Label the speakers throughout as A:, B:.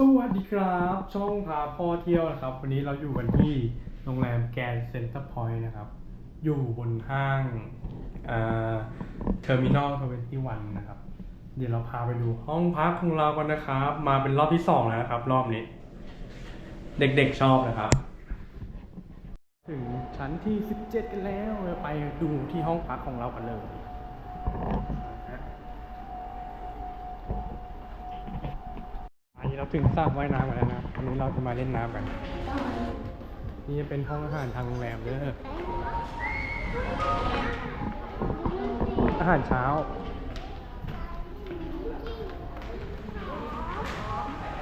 A: สวัสดีครับ ช่องพาพ่อเที่ยวนะครับ วันนี้เราอยู่กันที่โรงแรมแกรนเซ็นเตอร์พอยต์นะครับ อยู่บนห้างเทอร์มินอลทเวนตี้วันนะครับ เดี๋ยวเราพาไปดูห้องพักของเรากันนะครับ มาเป็นรอบที่สองแล้วนะครับ รอบนี้ เด็กๆชอบนะครับ ถึงชั้นที่ 17 กันแล้ว ไปดูที่ห้องพักของเรากันเลย ถึงสระว่ายน้ำกันแล้วนะวันนี้เราจะมาเล่นน้ำกัน นี่จะเป็นห้องอาหารทางโรงแรมเด้ออาหารเช้า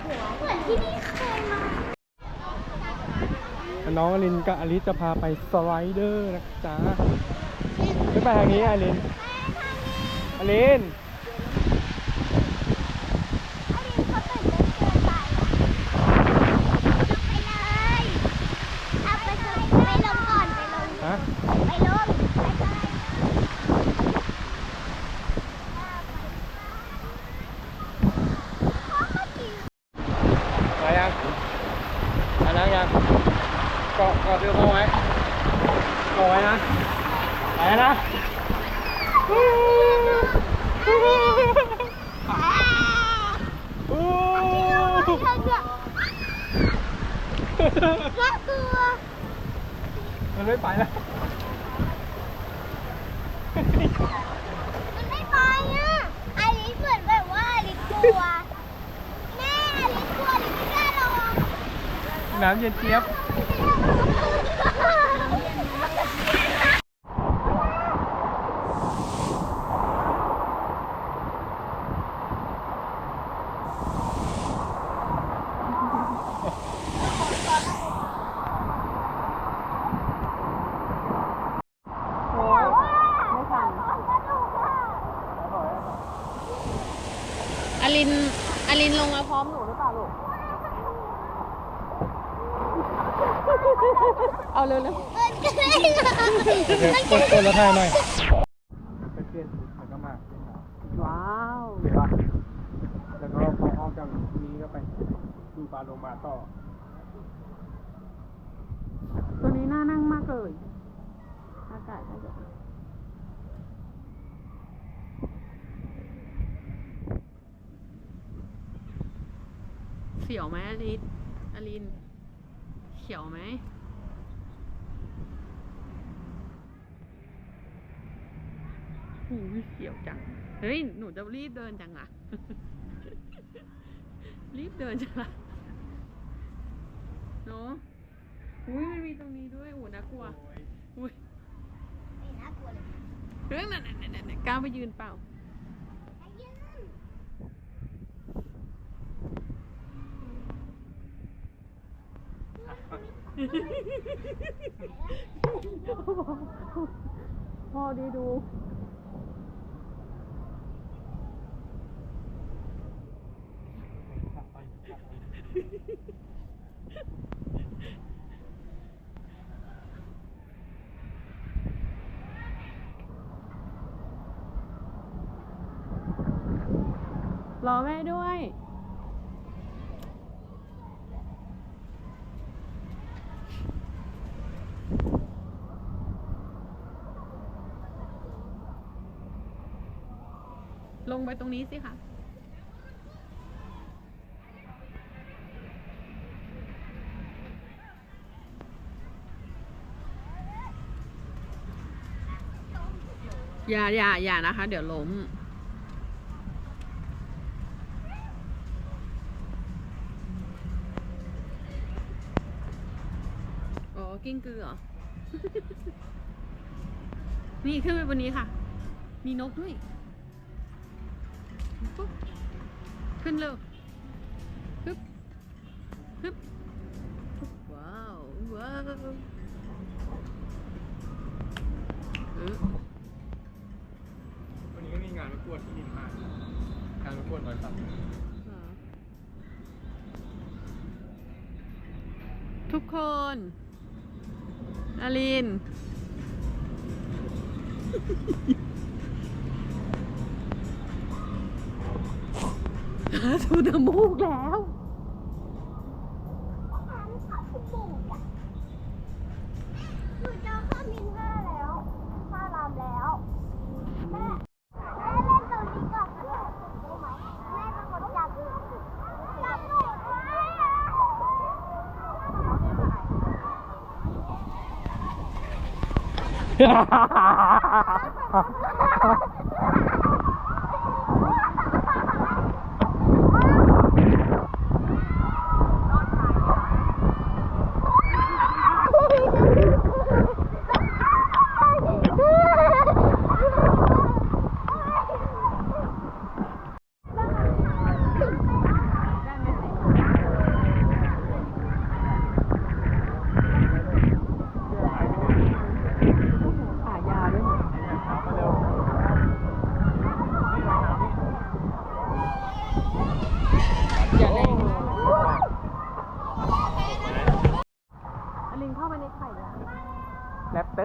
B: เหมือนที่นี่เคยมา
A: น้องอลินกับอลิสจะพาไปสไลเดอร์นะจ๊ะไม่ไปทางนี้อลินอลิน
B: อลินเขาตื่นเต้นเกินไปไปเลยเอาไปเลยไปลงก่อนไปลง
A: ฮะ
B: ไปลงไปเลย
A: มายังมานั่งยังเกาะเกาะเรือพอไว้เกาะไว้นะไปแล้วนะ อู้
B: เธอเนี่ยน่ากลัว
A: มันไม่ไปแล้ว
B: มันไม่ไปอะอลิสเหมือนแบบว่าอลิสกลัว แม่อลิสกลัวอลิสไม่กล้าลง
A: น้ำเย็นเจี๊ยบ
C: อลิน อลินลงมาพร้อมหนูหรือเปล่าลูก เอาเร็วเร็ว
B: มันก็เลย
A: เดี๋ยวกดกดแล้วถ่ายหน่อยไปเปลี่ยนชุดแล้วก็มา
C: ว้าว
A: เดี๋ยวแล้วก็พอออกจากนี้ก็ไปดูปลาโลมาต่อ
C: ตัวนี้น่านั่งมากเลย อากาศก็จะเสียวไหมอลินอลิน เขียวไหม หูยเสียวจัง เฮ้ย หนูจะรีบเดินจังอะรีบเดินจังอะเนาะอุ้ยมันมีตรงนี้ด้วยโอ้น่ากลัว อุ้ย
B: ไม่น่ากลัวเลย
C: เรื่องนั่นนั่นนั่นนั่นกล้าไปยืนเปล่าพอดีดู รอแม่ด้วย ลงไปตรงนี้สิคะ อย่าอย่าอย่านะคะ เดี๋ยวล้ม อ๋อ กิ้งกือเหรอ นี่ขึ้นไปบนนี้ค่ะ มีนกด้วย ขึ้นเร็วฮึบฮึบว้าว ว้าว
A: ก็มีงานประกวที่ดินมากกานประกวดรอยสัก
C: ทุกคนอาลิน ถูจมูกแล้ว
A: Ha ha ha ha!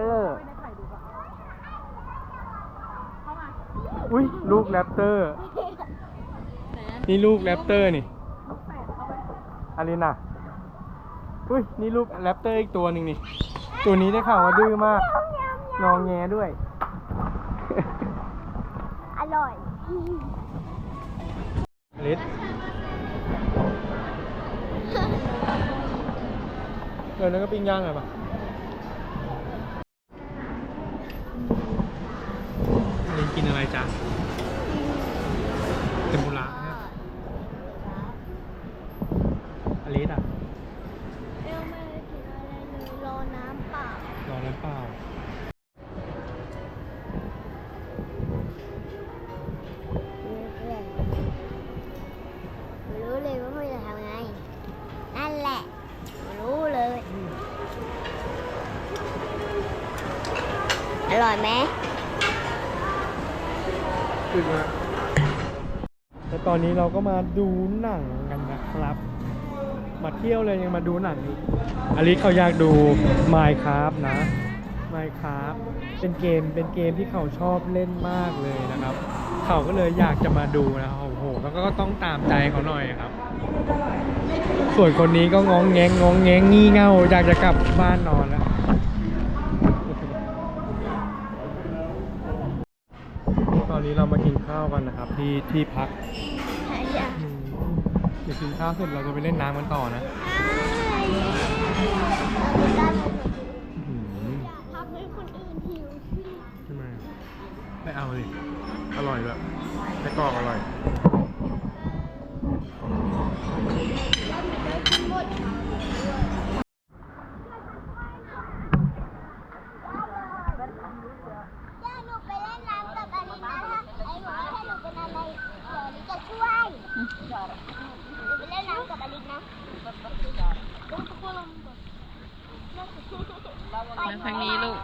A: ตอร์
C: ในไข่ดูก่อนเข้ามา
A: อุ้ยลูกแรปเตอร์
C: ไหนอะ
A: นี่ลูกแรปเตอร์ นี่
C: ลูกแฝดเข้าไป
A: อาริน่ะอุ้ยนี่ลูกแรปเตอร์อีกตัวหนึ่งนี่ ตัวนี้ได้ข่าวว่าดื้อมากงองแงด้วย
B: อร่อย
A: ลิศเออนั่นก็ปิ้งย่างไงปะลินกินอะไร จ๊ะเทมปุระเนี่ยอลิสอะ
B: เอลไม่ได้กินอะไรเลยรอน้ำเปล่าร
A: อน้ำเปล่า
B: เพื่อนๆรู้เลยว่าพ่อจะทำไง นั่นแหละ รู้เลย อร่อยไหม
A: คือว่าแล้วตอนนี้เราก็มาดูหนังกันนะครับ มาเที่ยวเลยยังมาดูหนังอีกอลิสเขาอยากดู Minecraft นะ Minecraft เป็นเกมเป็นเกมที่เขาชอบเล่นมากเลยนะครับ เขาก็เลยอยากจะมาดูนะโอ้โหแล้วก็ต้องตามใจเขาหน่อยครับ ส่วนคนนี้ก็งองแงงงองแงงงี่เง่าอยากจะกลับบ้านนอนแล้ว อนนี้เรามากินข้าวกันนะครับ ที่ที่พักอืมเดี๋ยวกินข้าวเสร็จเราจะไปเล่นน้ำกันต่อนะอื้อหือ
B: ทำให้คนอื่นหิวสิ
A: ใช่ไหมไม่เอาดิอร่อยด้วยไส้กรอกอร่อย
B: ย่าหนูไปเล่นน้ำกับอลินะถ้าไอ้หนูถ้าหนูเป็นอะไรเดี๋ยวอลิจะช่วยหนูไปเล่นน้ำกับอลินะ
C: มาทางนี้ลูก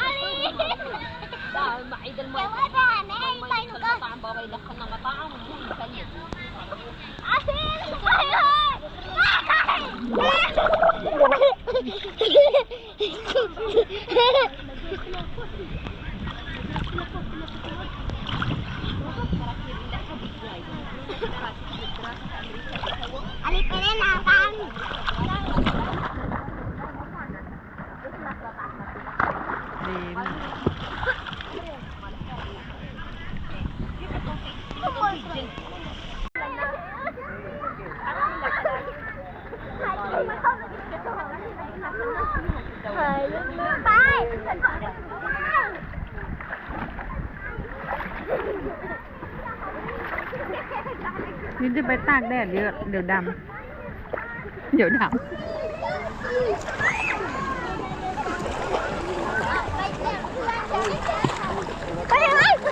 B: อลิเดี๋ยวว่าจะหาแม่ไปหนูก็อลิ ไปเลยอลิไปเล่นน้ำกัน
C: ดีมาก
B: ไป
C: นี่จะไปตากแดดเยอะเดี๋ยวดำเดี๋ยวด
B: ไปเลยส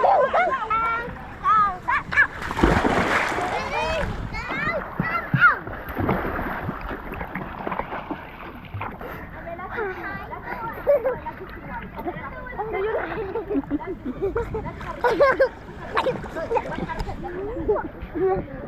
B: อ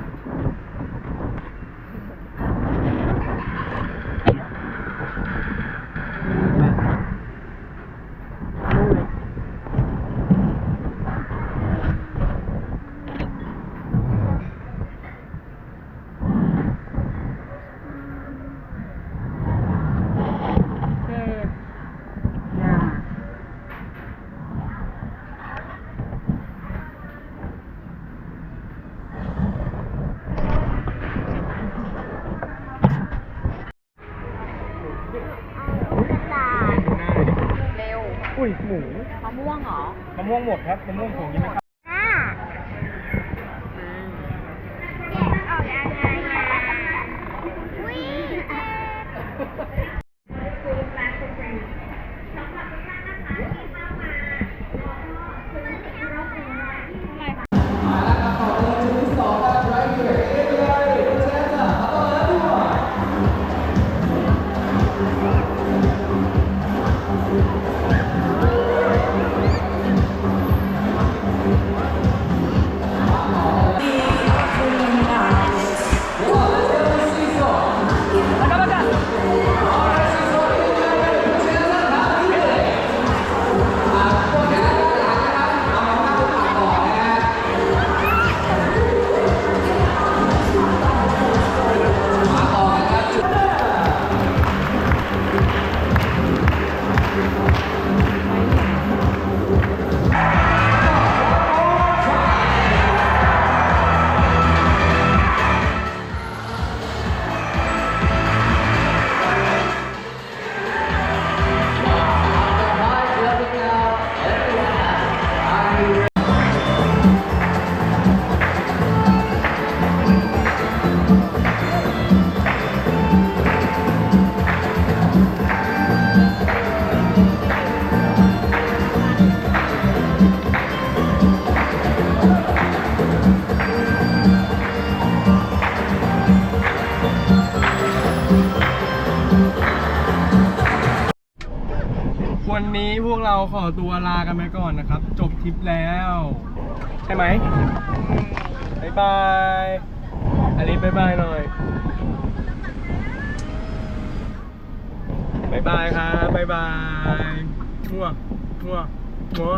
B: งสามเอาเอาำ
C: ฟัน แดด ม่วงเหรอ
A: ม่วงหมดครับมะม่วงผมยังไม่เข้า วันนี้พวกเราขอตัวลากันไปก่อนนะครับ จบทริปแล้ว ใช่ไหมบายบายอลิสบายบายหน่อยบายบายครับบายบายมั่วมั่วมั่
B: ว